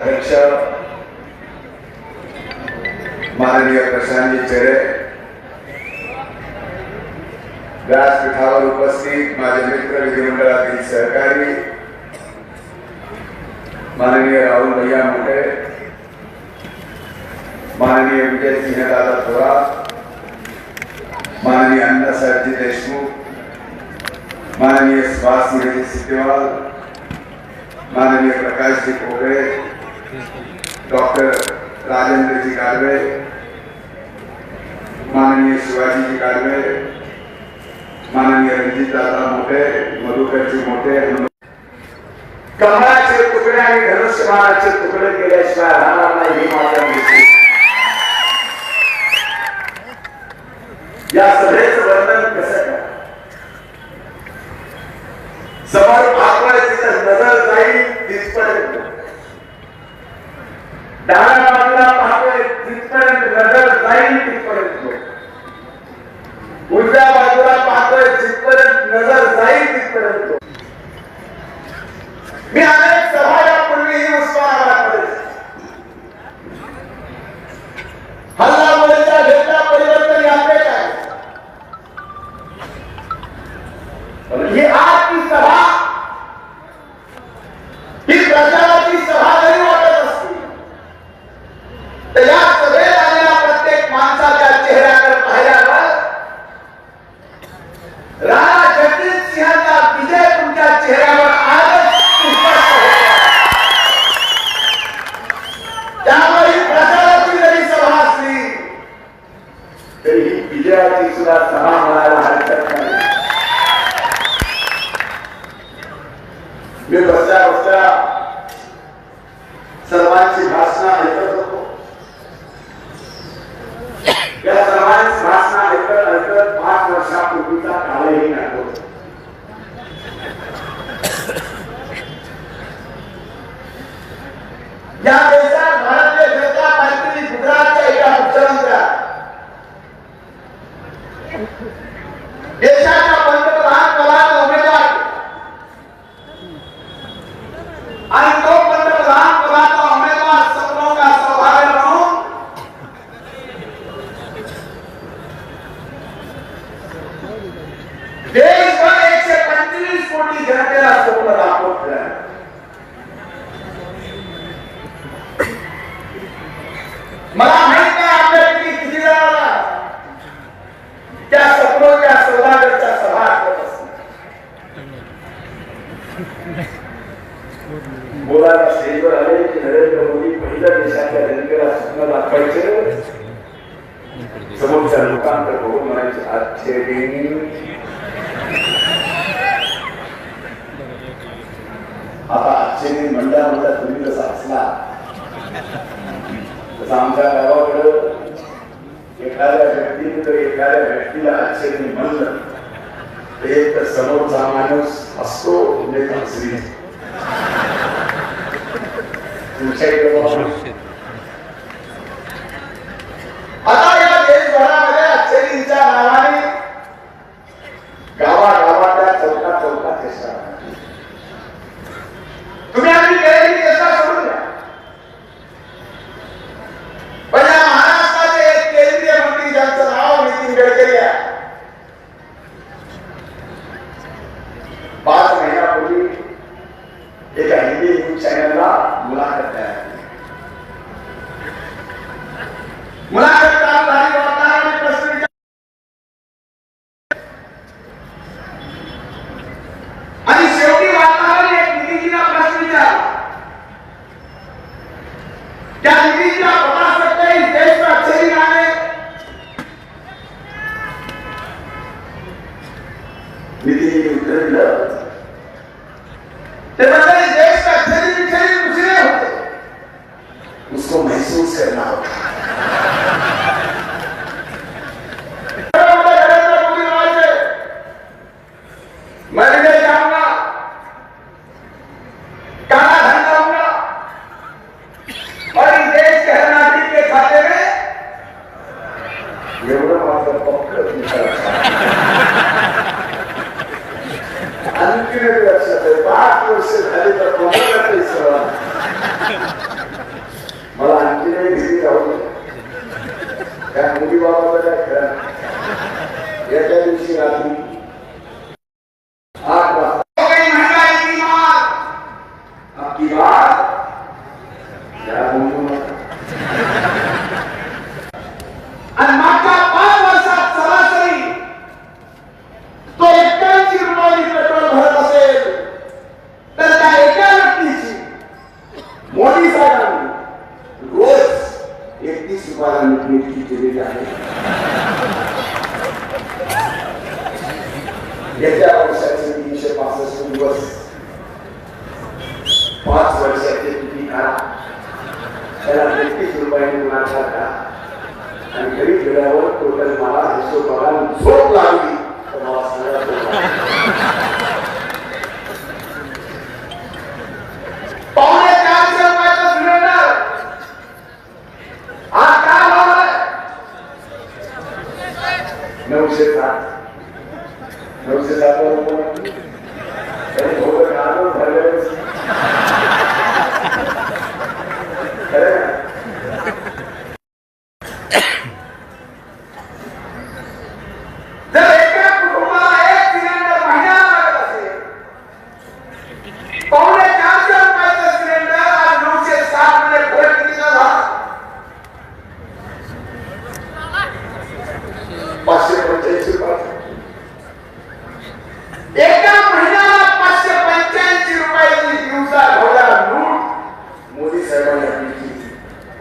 अध्यक्ष, माननीय प्रशांतजी चेरे व्यासपीठावर उपस्थित माझे मित्र विधिमंडळातील सहकारी, माननीय राहुल भैया मोठे, माननीय विजय सिंह दादा थोरात माननीय अण्णासाहेबजी देशमुख, माननीय सुभाष सिंहजी सिद्धेवाल, माननीय प्रकाशजी कोकळे डॉक्टर राजेंद्रजी गाडवे माननीय शिवाजीजी गाडवे माननीय रणजितदादा मोठे मधुकरजी मोठे कमळाचे तुकडे आणि धनुष्यमानाचे तुकडे केल्याशिवाय राहणार नाही ही माझ्या निश्चित. या सभेचं वर्णन कसं करा समोर पाहतोय तिथं नजर जाईल तिथपर्यंत डाव्या बाजूला पाहतोय तिथपर्यंत नजर जाईल तिथपर्यंत. उजव्या बाजूला पाहतोय जिथपर्यंत नजर जाईल तिथपर्यंत. मी अनेक सभा यापूर्वी ही उस्मानाबादमध्ये हल्ला Yeah. देशाच्या जनतेला स्वप्न दाखवायचं समोरच्या लोकांकडे बघून म्हणायचे आश्चर्य आता आश्चर्य म्हणता म्हणता तुम्ही जसा असला तसं आमच्या गावाकडं एखाद्या व्यक्तीने तर एखाद्या व्यक्तीला आश्चर्य म्हणलं तर एक तर समोरचा माणूस असतो म्हणजे हसरी तुमच्या इकडे so said now. Já vamos uma.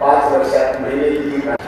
पाच वर्षात महिने किती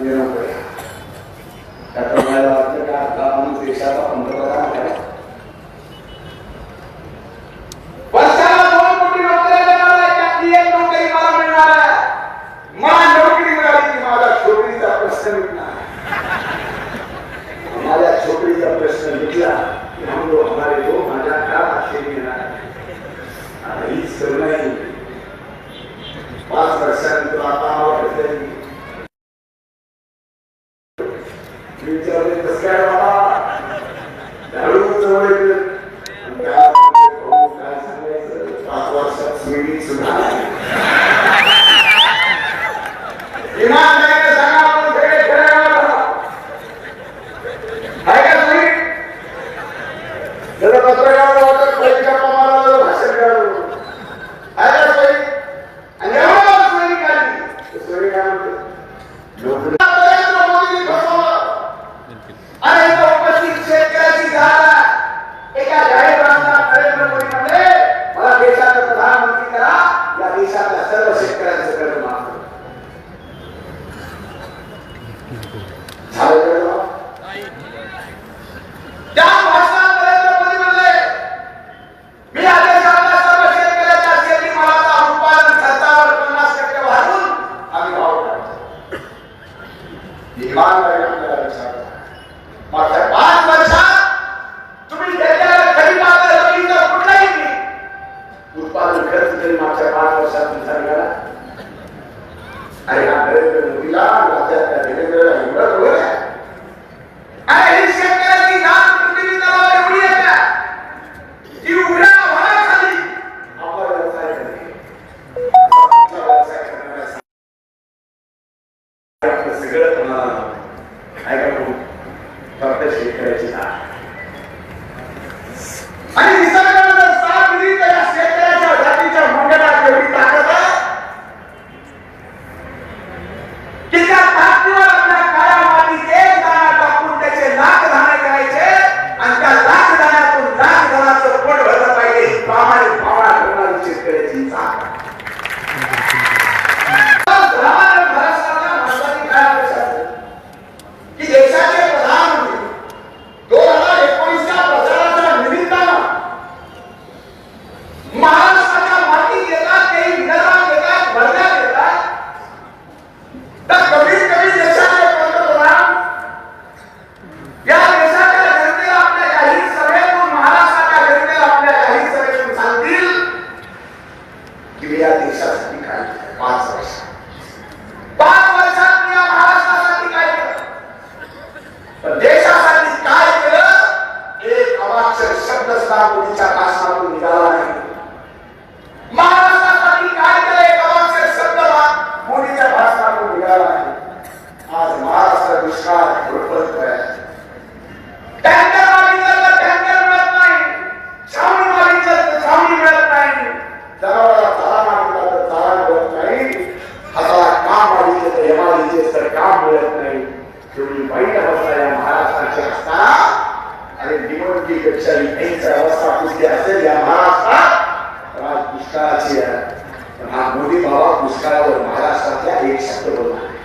Yeah. cabeça colorada.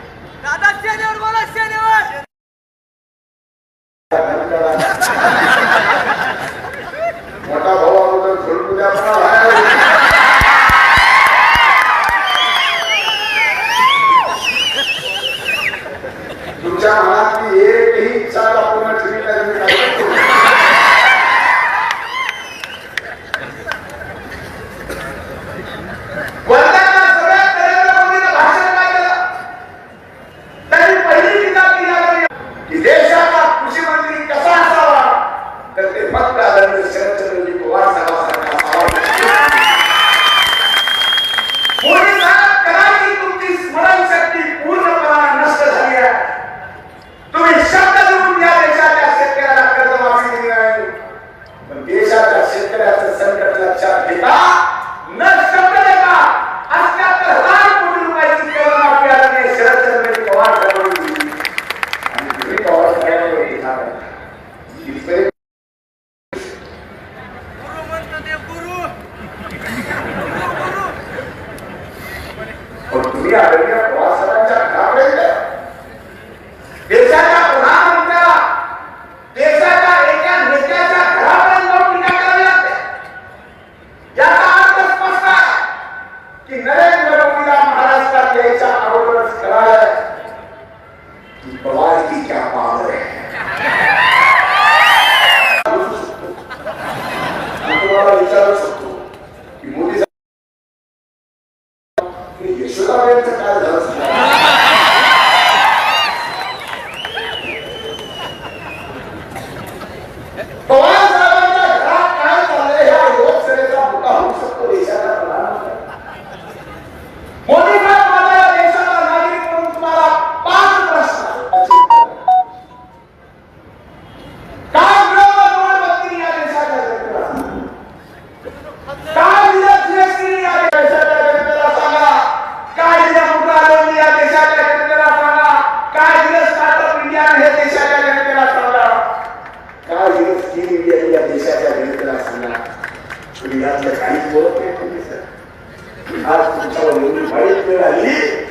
एवढी वाईट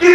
की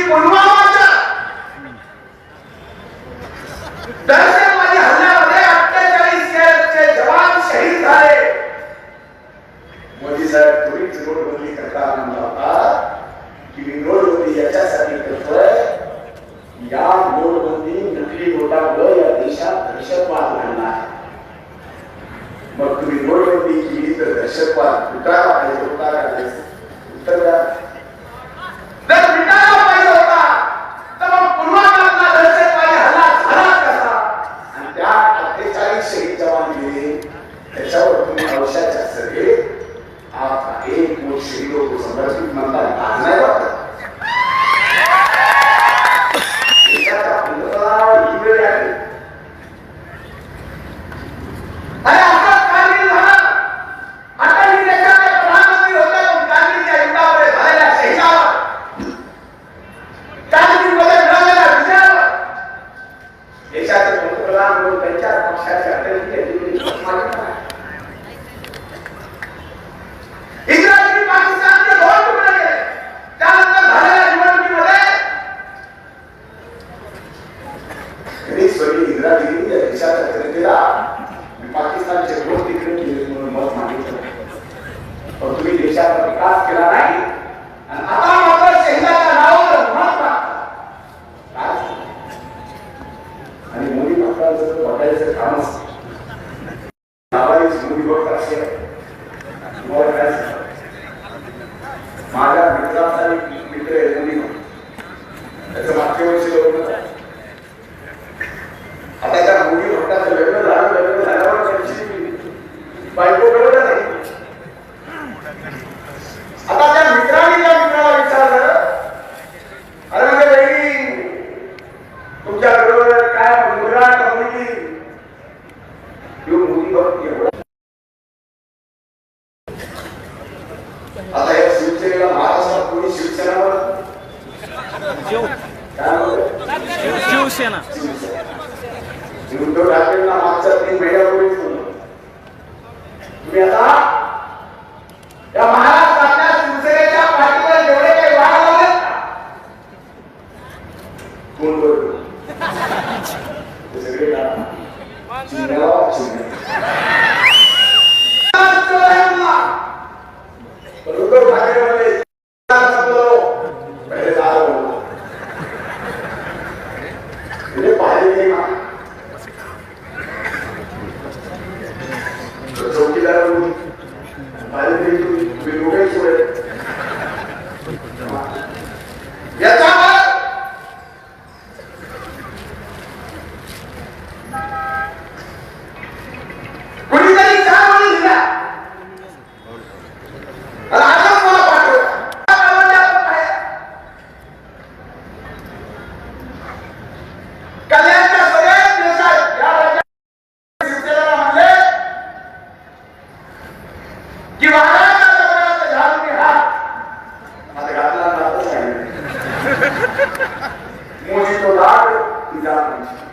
monitorado e dar notícia.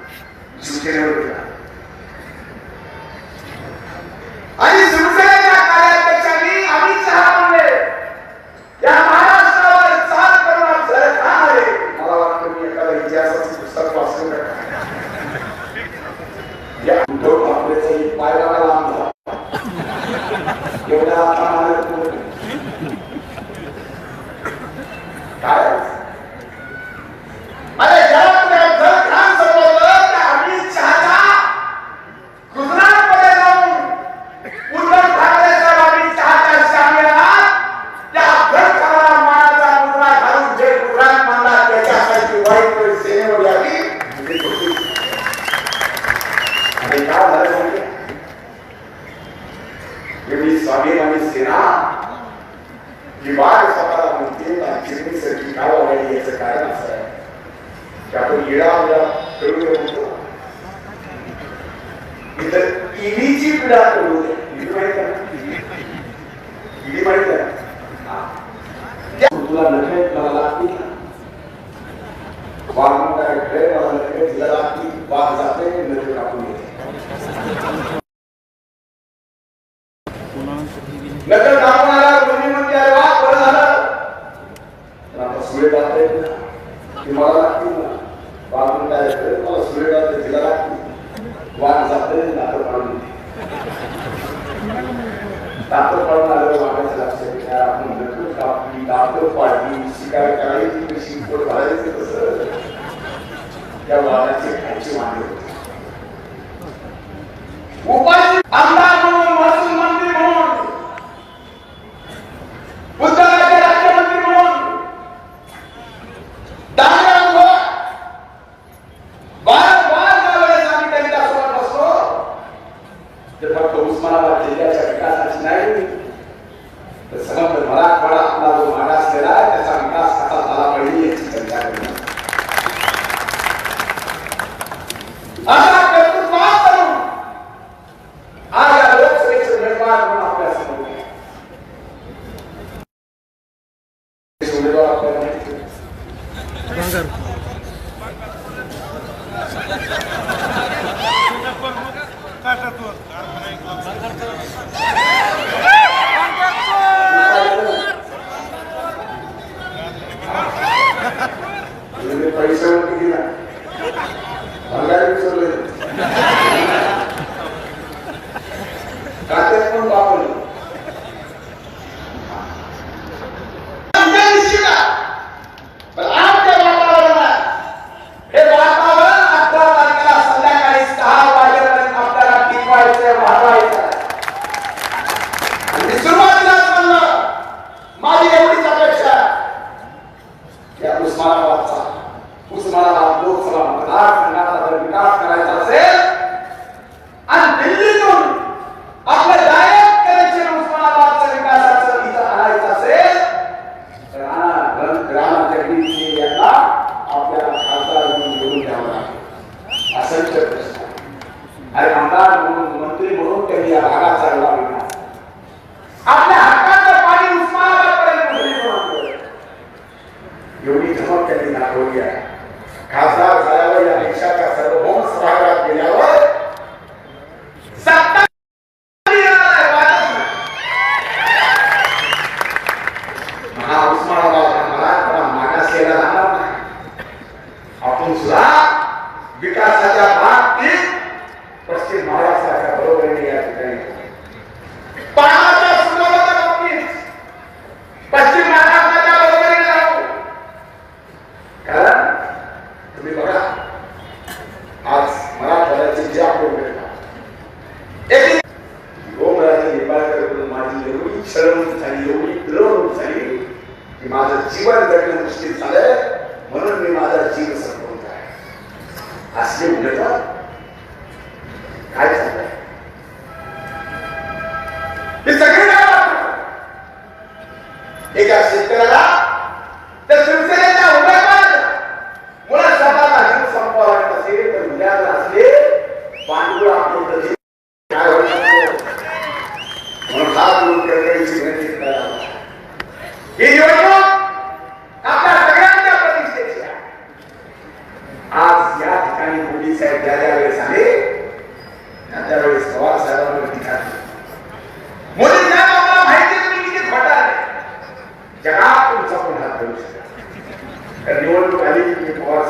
Isso que é TV दाखवलं होते टीव्ही माहित आहे टीव्ही माहित आहे तुला नशा येत मला लागतील ना वाहन काय ड्रेव आला तिला लागती वाह जाते नज़र कापून येते नज़र कापून आला कोणी म्हणते अरे वाह बरं झालं तर आता सुळे जाता येत ना ती मला लागतील ना वाहन काय ड्रेव मला सुळे जाते तिला लागतील वाह जाते ना तर पाणी ताकद पडून आलं वागायचं लक्षात घ्या आपण लटून कापली ताकद पाडली शिकार करायची कशी पोट घालायचं कसं त्या वादाचे खायचे मांडले उपाय आमदार एवढी धमक त्यांनी दाखवली आहे. खासदार झाल्यावर या देशाच्या सर्वभौम सभागृहात गेल्यावर म्हणून मी माझा जीव संपवत. आहे असले उलटतात एनरोल्ड वैली की बहुत